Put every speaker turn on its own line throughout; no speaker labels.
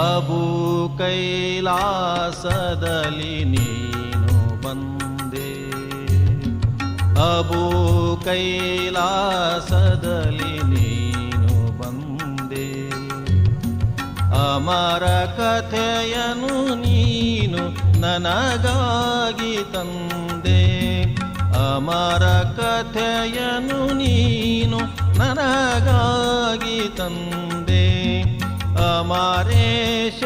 ಅಬು ಕೈಲಾಸದಲ್ಲಿ ನೀನು ಬಂದೆ. ಅಬು ಕೈಲಾಸದಲ್ಲಿ ನೀನು ಬಂದೆ. ಅಮರ ಕಥೆಯನು ನೀನು ನನಗಾಗಿ ತಂದೆ. ಅಮರ ಕಥೆಯನು ನೀನು ನನಗಾಗಿ ತಂದೆ. ಅಮರೇಶ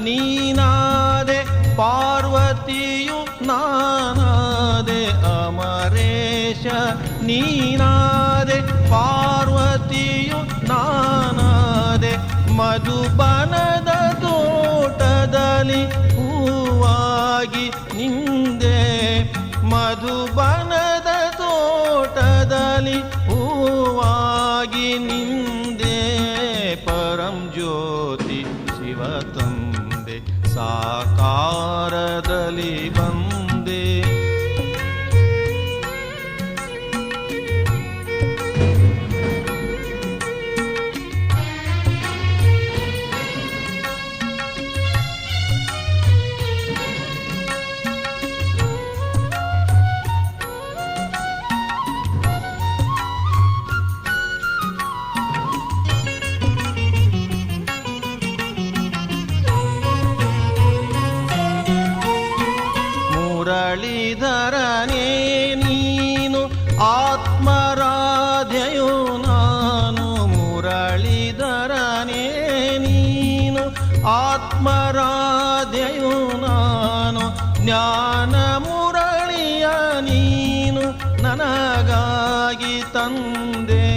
ನೀನಾದೆ, ಪಾರ್ವತಿಯು ನಾನಾದೆ. ಅಮರೇಶ, ನೀನಾದೆ, ಪಾರ್ವತಿಯು ನಾನಾದೆ. ಮಧುಬನದ ತೋಟದಲ್ಲಿ ಹೂವಾಗಿ ನಿಂದೆ. ಮಧುಬನದ ತೋಟದಲ್ಲಿ ಹೂವಾಗಿ ನಿಂದೆ. ಸಾಕಾರದಲ್ಲಿ ಬಂದೆ. ಮುರಳೀಧರನೇ ನೀನು ಆತ್ಮರಾಧ್ಯಯು ನಾನು ಮುರಳೀಧರನೇ ನೀನು ಆತ್ಮರಾಧ್ಯಯು ನಾನು ಜ್ಞಾನ ಮುರಳಿಯ ನೀನು ನನಗಾಗಿ ತಂದೆ.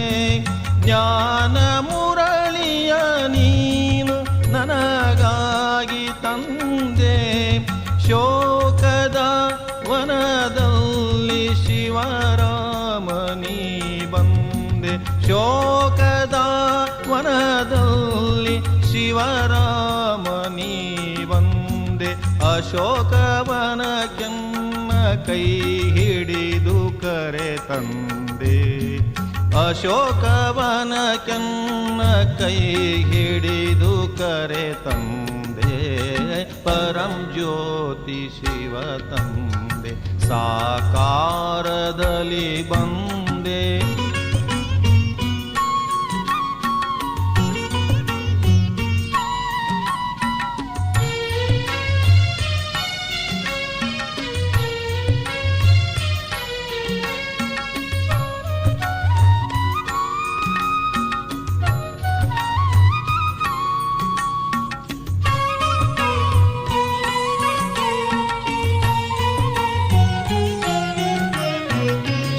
ಜ್ಞಾನ ಮುರಳಿಯ ನೀನು ನನಗಾಗಿ ತಂದೆ. ಶೋಕದ ಶಿವರಾಮನಿ ಬಂದೆ. ಶೋಕದ ವನದಲ್ಲಿ ಶಿವರಾಮನಿ ಬಂದೆ. ಅಶೋಕವನ ಕೆನ್ನ ಕೈ ಹಿಡಿದು ಕರೆ ತಂದೆ. ಅಶೋಕವನ ಕೆನ್ನ ಕೈ ಹಿಡಿದು ಕರೆ ತಂದೆ. ಪರಂ ಜ್ಯೋತಿ ಶಿವ ತಂದೆ. ಸಾಕಾರದಲ್ಲಿ ಬಂದೆ.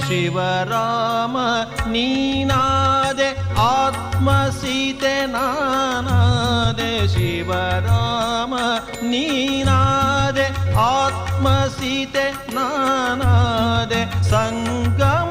शिवराम नीनादे आत्मसीते नदे शिवराम नीनादे आत्मसीते नानादे सङ्ग